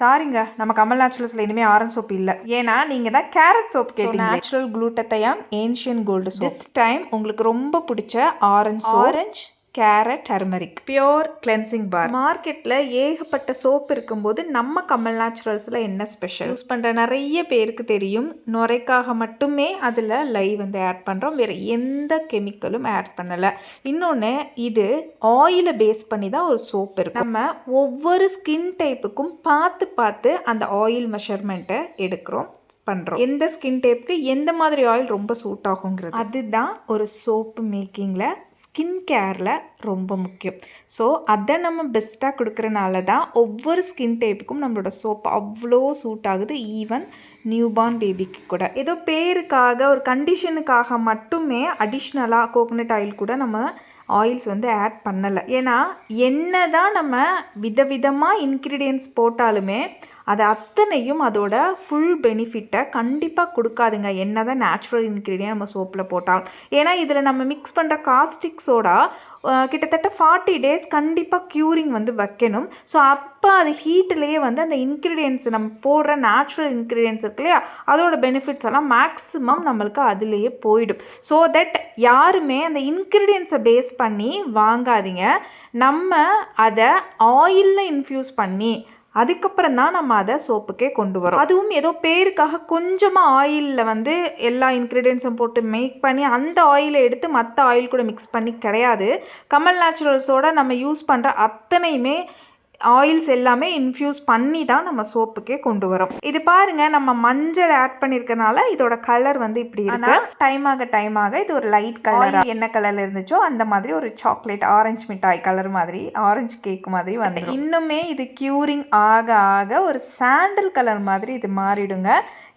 சாரிங்க நம்ம கமல் நேச்சுரல்ஸில் இனிமேல் ஆரஞ்ச் சோப் இல்லை. ஏன்னா நீங்கள் தான் கேரட் சோப் கேட்டீங்க நேச்சுரல் குளூட்டத்தையான் ஏன்ஷியன் கோல்டு சோப் டைம் உங்களுக்கு ரொம்ப பிடிச்ச orange orange carrot turmeric. Pure cleansing bar மார்க்கெட்டில் ஏகப்பட்ட சோப் இருக்கும்போது நம்ம கமல் நேச்சுரல்ஸில் என்ன ஸ்பெஷல் யூஸ் பண்ணுற நிறைய பேருக்கு தெரியும். நுரைக்காக மட்டுமே அதில் லை வந்து ஆட் பண்ணுறோம் வேறு எந்த கெமிக்கலும் ஆட் பண்ணலை. இன்னொன்று இது ஆயிலை பேஸ் பண்ணி தான் ஒரு சோப் இருக்கு நம்ம ஒவ்வொரு ஸ்கின் டைப்புக்கும் பார்த்து பார்த்து அந்த ஆயில் மெஷர்மெண்ட்டை எடுக்கிறோம். பண்ணுறோம் எந்த ஸ்கின் டைப்புக்கு எந்த மாதிரி ஆயில் ரொம்ப சூட் ஆகுங்கிறது. அதுதான் ஒரு சோப்பு மேக்கிங்கில் ஸ்கின் கேரில் ரொம்ப முக்கியம். ஸோ அதை நம்ம பெஸ்ட்டாக கொடுக்குறனால தான் ஒவ்வொரு ஸ்கின் டைப்புக்கும் நம்மளோட சோப் அவ்வளோ சூட் ஆகுது. ஈவன் நியூபார்ன் பேபிக்கு கூட. ஏதோ பேருக்காக ஒரு கண்டிஷனுக்காக மட்டுமே அடிஷ்னலாக கோகனட் ஆயில் கூட நம்ம ஆயில்ஸ் வந்து ஆட் பண்ணலை. ஏன்னா என்ன தான் நம்ம விதவிதமாக இன்க்ரீடியன்ஸ் போட்டாலுமே அது அத்தனையும் அதோட ஃபுல் பெனிஃபிட்டை கண்டிப்பாக கொடுக்காதுங்க. என்ன தான் நேச்சுரல் இன்க்ரீடியன் நம்ம சோப்பில் போட்டாலும். ஏன்னா இதில் நம்ம மிக்ஸ் பண்ணுற காஸ்டிக் சோடா கிட்டத்தட்ட ஃபார்ட்டி டேஸ் கண்டிப்பாக க்யூரிங் வந்து வைக்கணும். ஸோ அப்போ அது ஹீட்டிலேயே வந்து அந்த இன்க்ரீடியன்ஸ் நம்ம போடுற நேச்சுரல் இன்க்ரீடியன்ஸ் இருக்கு இல்லையா? அதோட பெனிஃபிட்ஸ் எல்லாம் மேக்ஸிமம் நம்மளுக்கு அதுலேயே போயிடும். ஸோ தட் யாருமே அந்த இன்க்ரீடியன்ஸை பேஸ் பண்ணி வாங்காதீங்க. நம்ம அதை ஆயிலில் இன்ஃப்யூஸ் பண்ணி அதுக்கப்புறம் தான் நம்ம அதை சோப்புக்கே கொண்டு வரோம். அதுவும் ஏதோ பேருக்காக கொஞ்சமாக ஆயிலில் வந்து எல்லா இன்க்ரீடியன்ஸும் போட்டு மேக் பண்ணி அந்த ஆயிலை எடுத்து மற்ற ஆயில் கூட மிக்ஸ் பண்ணி கிடையாது. கமல் நேச்சுரல்ஸோட நம்ம யூஸ் பண்ணுற அத்தனையுமே ஆயில்ஸ் எல்லாமே இன்ஃப்யூஸ் பண்ணி தான் நம்ம சோப்புக்கே கொண்டு வரோம். இது பாருங்க நம்ம மஞ்சள் ஆட் பண்ணியிருக்கனால இதோட கலர் வந்து இப்படி இருக்கு. டைம் ஆக டைம் ஆக இது ஒரு லைட் கலர் என்ன கலர்ல இருந்துச்சோ அந்த மாதிரி ஒரு சாக்லேட் ஆரஞ்சு மிட்டாய் கலர் மாதிரி ஆரஞ்சு கேக் மாதிரி வந்து இன்னுமே இது க்யூரிங் ஆக ஆக ஒரு சாண்டல் கலர் மாதிரி இது மாறிடுங்க.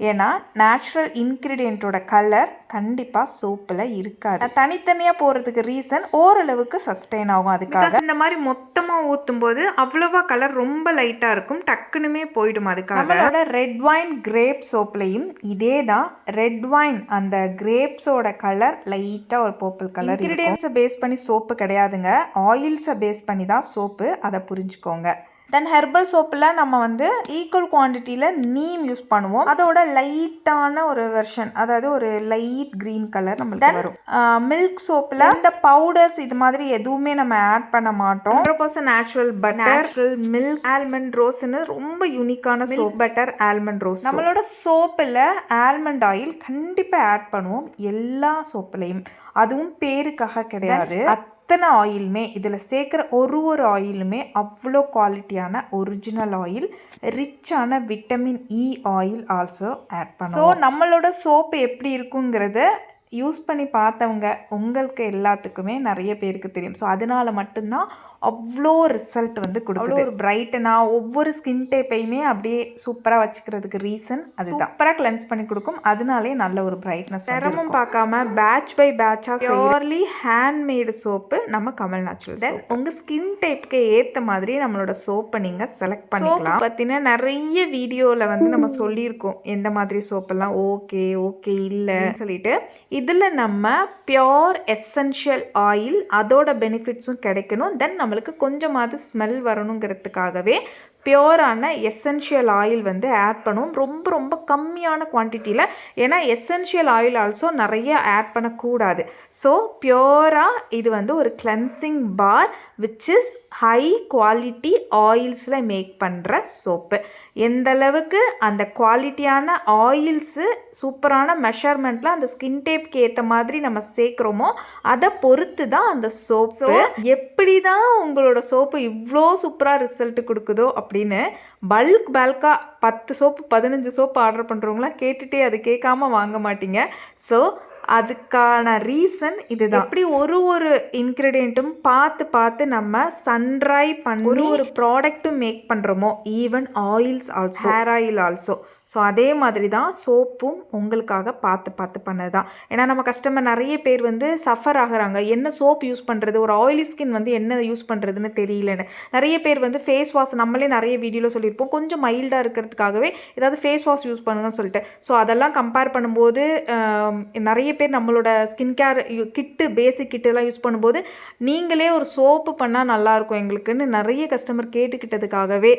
ஏன்னா நேச்சுரல் இன்க்ரீடியண்ட்டோட கலர் கண்டிப்பாக சோப்பில் இருக்காது. தனித்தனியாக போகிறதுக்கு ரீசன் ஓரளவுக்கு சஸ்டெயின் ஆகும் அதுக்காக. இந்த மாதிரி மொத்தமாக ஊற்றும் போது அவ்வளோவா கலர் ரொம்ப லைட்டாக இருக்கும். டக்குனுமே போயிடும் அதுக்காக. நம்மளோட ரெட் வைன் கிரேப் சோப்லையும் இதே தான் ரெட் வைன் அந்த கிரேப்ஸோட கலர் லைட்டாக ஒரு பர்பிள் கலர் இன்க்ரீடியன்ஸை பேஸ் பண்ணி சோப்பு கிடையாதுங்க. ஆயில்ஸை பேஸ் பண்ணி தான் சோப்பு அதை புரிஞ்சுக்கோங்க. தென் ஹெர்பல் சோப்பில் நம்ம வந்து ஈக்குவல் குவான்டிட்டியில் நீம் யூஸ் பண்ணுவோம். அதோட லைட்டான ஒரு வெர்ஷன் அதாவது ஒரு லைட் க்ரீன் கலர் நம்மளுக்கு வரும். மில்க் சோப்பில் இந்த பவுடர்ஸ் இது மாதிரி எதுவுமே நம்ம ஆட் பண்ண மாட்டோம். Hundred percent natural but natural milk almond ரோஸ்னு ரொம்ப யூனிக்கான சோப் பட்டர் ஆல்மண்ட் ரோஸ் நம்மளோட சோப்பில் ஆல்மண்ட் ஆயில் கண்டிப்பாக ஆட் பண்ணுவோம். எல்லா சோப்புலையும் அதுவும் பேருக்காக கிடையாது. அத்தனை ஆயிலுமே இதில் சேர்க்குற ஒரு ஒரு ஆயிலுமே அவ்வளோ குவாலிட்டியான ஒரிஜினல் ஆயில் ரிச்சான vitamin E oil also add பண்ணும் ஸோ நம்மளோட சோப்பு எப்படி இருக்குங்கிறத யூஸ் பண்ணி பார்த்தவங்க உங்களுக்கு எல்லாத்துக்குமே நிறைய பேருக்கு தெரியும். ஸோ அதனால மட்டும்தான் அவ்வளோ ரிசல்ட் வந்து கொடுக்குது. ஒரு பிரைட்டனாக ஒவ்வொரு ஸ்கின் டைப்பையுமே அப்படியே சூப்பராக வச்சுக்கிறதுக்கு ரீசன் அது சூப்பராக கிளென்ஸ் பண்ணி கொடுக்கும். அதனாலே நல்ல ஒரு பிரைட்னஸ் சிரமம் பார்க்காம பேட்ச் பை பேட்சாக பியோர்லி ஹேண்ட்மேடு சோப்பு நம்ம கமல் நேச்சுரல் தென் உங்கள் ஸ்கின் டைப்புக்கு ஏற்ற மாதிரி நம்மளோட சோப்பை நீங்கள் செலக்ட் பண்ணிக்கலாம். பார்த்தீங்கன்னா நிறைய வீடியோவில் வந்து நம்ம சொல்லியிருக்கோம். எந்த மாதிரி சோப்பெல்லாம் ஓகே ஓகே இல்லைன்னு சொல்லிட்டு இதில் நம்ம பியோர் எசென்ஷியல் ஆயில் அதோட பெனிஃபிட்ஸும் கிடைக்கணும். தென் நம்மளுக்கு கொஞ்சமாவது ஸ்மெல் வரணுங்கிறதுக்காகவே பியோரான எசென்ஷியல் ஆயில் வந்து ஆட் பண்ணுவோம் ரொம்ப ரொம்ப கம்மியான குவான்டிட்டியில் ஏன்னா எசென்ஷியல் ஆயில் ஆல்சோ நிறைய ஆட் பண்ணக்கூடாது. ஸோ பியோராக இது வந்து ஒரு cleansing bar which is high quality ஆயில்ஸில் make பண்ணுற சோப்பு எந்த அளவுக்கு அந்த குவாலிட்டியான ஆயில்ஸு சூப்பரான மெஷர்மெண்ட்டில் அந்த ஸ்கின் டேப்க்கு ஏற்ற மாதிரி நம்ம சேர்க்குறோமோ அதை பொறுத்து தான் அந்த சோப்பு எப்படி தான் உங்களோட சோப்பு இவ்வளோ சூப்பராக ரிசல்ட் கொடுக்குதோ அப்படின்னு பல்க் பல்காக பத்து சோப்பு பதினஞ்சு சோப்பு ஆர்டர் பண்ணுறவங்களாம் கேட்டுகிட்டே அது கேட்காம வாங்க மாட்டீங்க. ஸோ அதுக்கான ரீசன் இதுதான். அப்படி ஒரு ஒரு இன்க்ரீடியண்ட்டும் பார்த்து பார்த்து நம்ம சன்ட்ரை பண்ணி ஒரு ஒரு ப்ராடக்ட்டும் மேக் பண்ணுறோமோ even oils also hair oil also so அதே மாதிரி தான் சோப்பும் உங்களுக்காக பார்த்து பார்த்து பண்ணது தான். ஏன்னா நம்ம கஸ்டமர் நிறைய பேர் வந்து சஃபர் ஆகுறாங்க. என்ன சோப் யூஸ் பண்ணுறது ஒரு ஆயிலி ஸ்கின் வந்து என்ன யூஸ் பண்ணுறதுன்னு தெரியலன்னு. நிறைய பேர் வந்து ஃபேஸ் வாஷ் நம்மளே நிறைய வீடியோவில் சொல்லியிருப்போம். கொஞ்சம் மைல்டாக இருக்கிறதுக்காகவே ஏதாவது ஃபேஸ் வாஷ் யூஸ் பண்ணுங்கன்னு சொல்லிட்டு. ஸோ அதெல்லாம் கம்பேர் பண்ணும்போது நிறைய பேர் நம்மளோட ஸ்கின் கேர் கிட்டு பேசிக் கிட்டெல்லாம் யூஸ் பண்ணும்போது நீங்களே ஒரு சோப்பு பண்ணால் நல்லாயிருக்கும் எங்களுக்குன்னு நிறைய கஸ்டமர் கேட்டுக்கிட்டதுக்காகவே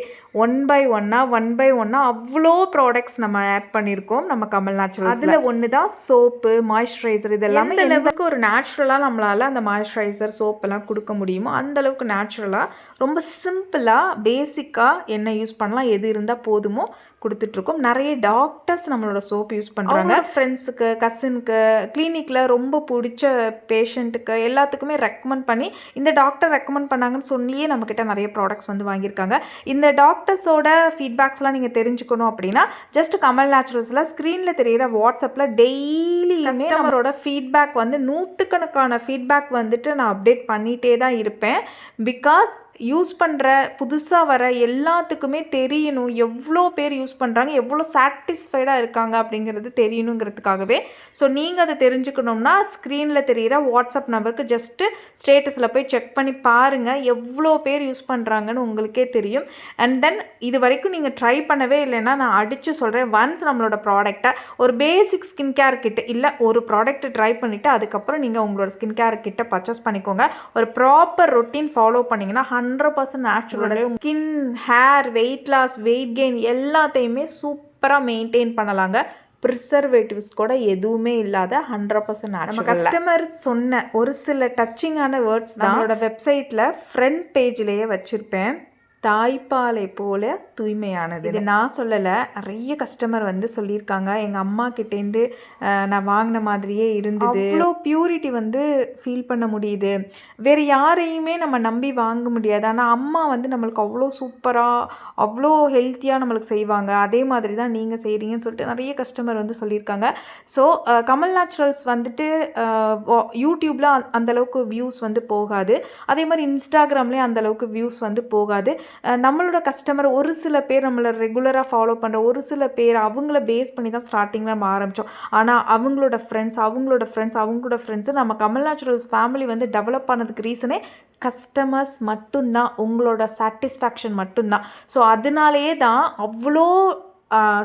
ஒன் பை ஒன்னாக ஒன் பை ஒன்னாக அவ்வளோ ப்ராடக்ட் ப்ராடக்ட்ஸ் நம்ம ஆட் பண்ணியிருக்கோம் நம்ம கமல் நேச்சுரல் அதில் ஒன்று தான் சோப்பு மாய்ஸ்சரைசர் இதெல்லாமே அளவுக்கு ஒரு நேச்சுரலாக நம்மளால் அந்த மாய்ஸ்சரைசர் சோப்பெல்லாம் கொடுக்க முடியுமோ அந்த அளவுக்கு நேச்சுரலாக ரொம்ப சிம்பிளாக பேசிக்காக என்ன யூஸ் பண்ணலாம் எது இருந்தால் போதுமோ கொடுத்துட்ருக்கோம் நிறைய டாக்டர்ஸ் நம்மளோட சோப் யூஸ் பண்ணுறாங்க ஃப்ரெண்ட்ஸுக்கு கசினுக்கு கிளினிக்கில் ரொம்ப பிடிச்ச பேஷண்ட்டுக்கு எல்லாத்துக்குமே ரெக்கமெண்ட் பண்ணி இந்த டாக்டர் ரெக்கமெண்ட் பண்ணாங்கன்னு சொல்லியே நம்மக்கிட்ட நிறைய ப்ராடக்ட்ஸ் வந்து வாங்கியிருக்காங்க. இந்த டாக்டர்ஸோட ஃபீட்பேக்ஸ்லாம் நீங்கள் தெரிஞ்சுக்கணும் அப்படின்னா ஜஸ்ட் கமல் நேச்சுரல்ஸில் ஸ்க்ரீனில் தெரியிற வாட்ஸ்அப்பில் டெய்லி கஸ்டமரோட ஃபீட்பேக் வந்து நூற்றுக்கணக்கான ஃபீட்பேக் வந்துட்டு நான் அப்டேட் பண்ணிகிட்டே தான் இருப்பேன். பிகாஸ் யூஸ் பண்ணுற புதுசாக வர எல்லாத்துக்குமே தெரியணும். எவ்வளோ பேர் யூஸ் பண்ணுறாங்க எவ்வளோ சாட்டிஸ்ஃபைடாக இருக்காங்க அப்படிங்கிறது தெரியணுங்கிறதுக்காகவே. ஸோ நீங்கள் அதை தெரிஞ்சுக்கணும்னா ஸ்க்ரீனில் தெரிகிற வாட்ஸ்அப் நம்பருக்கு ஜஸ்ட்டு ஸ்டேட்டஸில் போய் செக் பண்ணி பாருங்கள் எவ்வளோ பேர் யூஸ் பண்ணுறாங்கன்னு உங்களுக்கே தெரியும். அண்ட் தென் இது வரைக்கும் நீங்கள் ட்ரை பண்ணவே இல்லைன்னா நான் அடித்து சொல்கிறேன் ஒன்ஸ் நம்மளோட ப்ராடக்ட்டை ஒரு பேசிக் ஸ்கின் கேர் கிட்ட இல்லை ஒரு ப்ராடக்ட் ட்ரை பண்ணிவிட்டு அதுக்கப்புறம் நீங்கள் உங்களோட ஸ்கின் கேர் கிட்ட பர்ச்சேஸ் பண்ணிக்கோங்க. ஒரு ப்ராப்பர் ரொட்டீன் ஃபாலோ பண்ணிங்கன்னா hundred percent நேச்சுரலோட skin hair weight loss weight gain எல்லாத்தையுமே சூப்பராக மெயின்டைன் பண்ணலாங்க. ப்ரிசர்வேட்டிவ்ஸ் கூட எதுவுமே இல்லாத ஹண்ட்ரட் பர்சன்ட் நம்ம கஸ்டமர் சொன்ன ஒரு சில டச்சிங்கான வேர்ட்ஸ் தான் நம்மளோட வெப்சைட்டில் ஃப்ரண்ட் பேஜ்லேயே வச்சுருப்பேன். தாய்ப்பாலை போல தூய்மையானது. இது நான் சொல்லலை. நிறைய கஸ்டமர் வந்து சொல்லியிருக்காங்க. எங்கள் அம்மா கிட்டேருந்து நான் வாங்கின மாதிரியே இருந்தது. அவ்வளோ பியூரிட்டி வந்து ஃபீல் பண்ண முடியுது. வேறு யாரையுமே நம்ம நம்பி வாங்க முடியாது. ஆனால் அம்மா வந்து நம்மளுக்கு அவ்வளோ சூப்பராக அவ்வளோ ஹெல்த்தியாக நம்மளுக்கு செய்வாங்க. அதே மாதிரி தான் நீங்கள் செய்கிறீங்கன்னு சொல்லிட்டு நிறைய கஸ்டமர் வந்து சொல்லியிருக்காங்க. ஸோ கமல் நேச்சுரல்ஸ் வந்துட்டு யூடியூப்பில் அந்தளவுக்கு வியூஸ் வந்து போகாது. அதே மாதிரி இன்ஸ்டாகிராம்லேயும் அந்தளவுக்கு வியூஸ் வந்து போகாது. நம்மளோட கஸ்டமர் ஒரு சில பேர் நம்மளை ரெகுலராக ஃபாலோ பண்ணுற ஒரு சில பேர் அவங்கள பேஸ் பண்ணி தான் ஸ்டார்டிங்கில் நம்ம ஆரம்பித்தோம் ஆனால் அவங்களோட ஃப்ரெண்ட்ஸ் அவங்களோட ஃப்ரெண்ட்ஸ் அவங்களோட ஃப்ரெண்ட்ஸு நம்ம கமல் நேச்சுரல்ஸ் ஃபேமிலி வந்து டெவலப் ஆனதுக்கு ரீசனே கஸ்டமர்ஸ் மட்டும்தான் உங்களோட சாட்டிஸ்ஃபேக்ஷன் மட்டும்தான். ஸோ அதனாலேயே தான் அவ்வளோ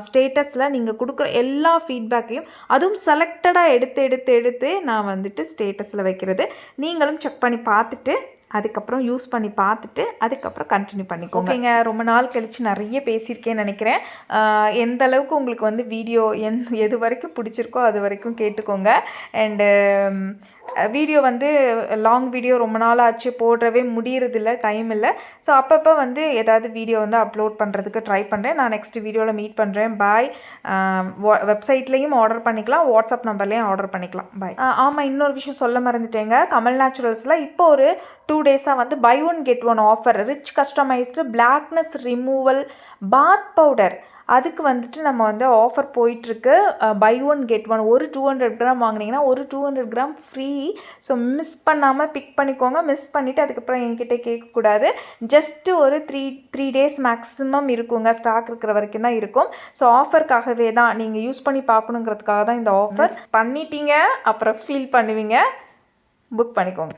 ஸ்டேட்டஸில் நீங்கள் கொடுக்குற எல்லா ஃபீட்பேக்கையும் அதுவும் செலக்டடாக எடுத்து எடுத்து எடுத்து நான் வந்துட்டு ஸ்டேட்டஸில் வைக்கிறது. நீங்களும் செக் பண்ணி பார்த்துட்டு அதுக்கப்புறம் யூஸ் பண்ணி பார்த்துட்டு அதுக்கப்புறம் கண்டினியூ பண்ணிக்கோங்க. ஓகேங்க. ரொம்ப நாள் கழித்து நிறைய பேசியிருக்கேன்னு நினைக்கிறேன். எந்த அளவுக்கு உங்களுக்கு வந்து வீடியோ எந் எது வரைக்கும் பிடிச்சிருக்கோ அது வரைக்கும் கேட்டுக்கோங்க. அண்டு வீடியோ வந்து லாங் வீடியோ ரொம்ப நாள் ஆச்சு போடுறவே முடியறதில்ல டைம் இல்லை. ஸோ அப்பப்போ வந்து ஏதாவது வீடியோ வந்து அப்லோட் பண்ணுறதுக்கு ட்ரை பண்ணுறேன் நான் நெக்ஸ்ட் வீடியோவில் மீட் பண்ணுறேன் பாய் வெப்சைட்லேயும் ஆர்டர் பண்ணிக்கலாம். வாட்ஸ்அப் நம்பர்லேயும் ஆர்டர் பண்ணிக்கலாம். பாய் ஆமாம் இன்னொரு விஷயம் சொல்ல மறந்துட்டேங்க. கமல் நேச்சுரல்ஸில் இப்போ ஒரு டூ டேஸாக வந்து buy one get one offer rich customised blackness removal bath powder அதுக்கு வந்துட்டு நம்ம வந்து ஆஃபர் போயிட்டுருக்கு. பை ஒன் கெட் ஒன் ஒரு டூ ஹண்ட்ரட் கிராம் வாங்கினீங்கன்னா ஒரு two hundred gram free so miss பண்ணாமல் பிக் பண்ணிக்கோங்க. மிஸ் பண்ணிவிட்டு அதுக்கப்புறம் என்கிட்ட கேட்கக்கூடாது. ஜஸ்ட்டு ஒரு த்ரீ த்ரீ டேஸ் மேக்ஸிமம் இருக்குங்க. ஸ்டாக் இருக்கிற வரைக்கும் தான் இருக்கும். ஸோ ஆஃபருக்காகவே தான் நீங்கள் யூஸ் பண்ணி பார்க்கணுங்கிறதுக்காக தான் இந்த ஆஃபர் பண்ணிட்டீங்க. அப்புறம் ஃபீல் பண்ணுவீங்க. புக் பண்ணிக்கோங்க.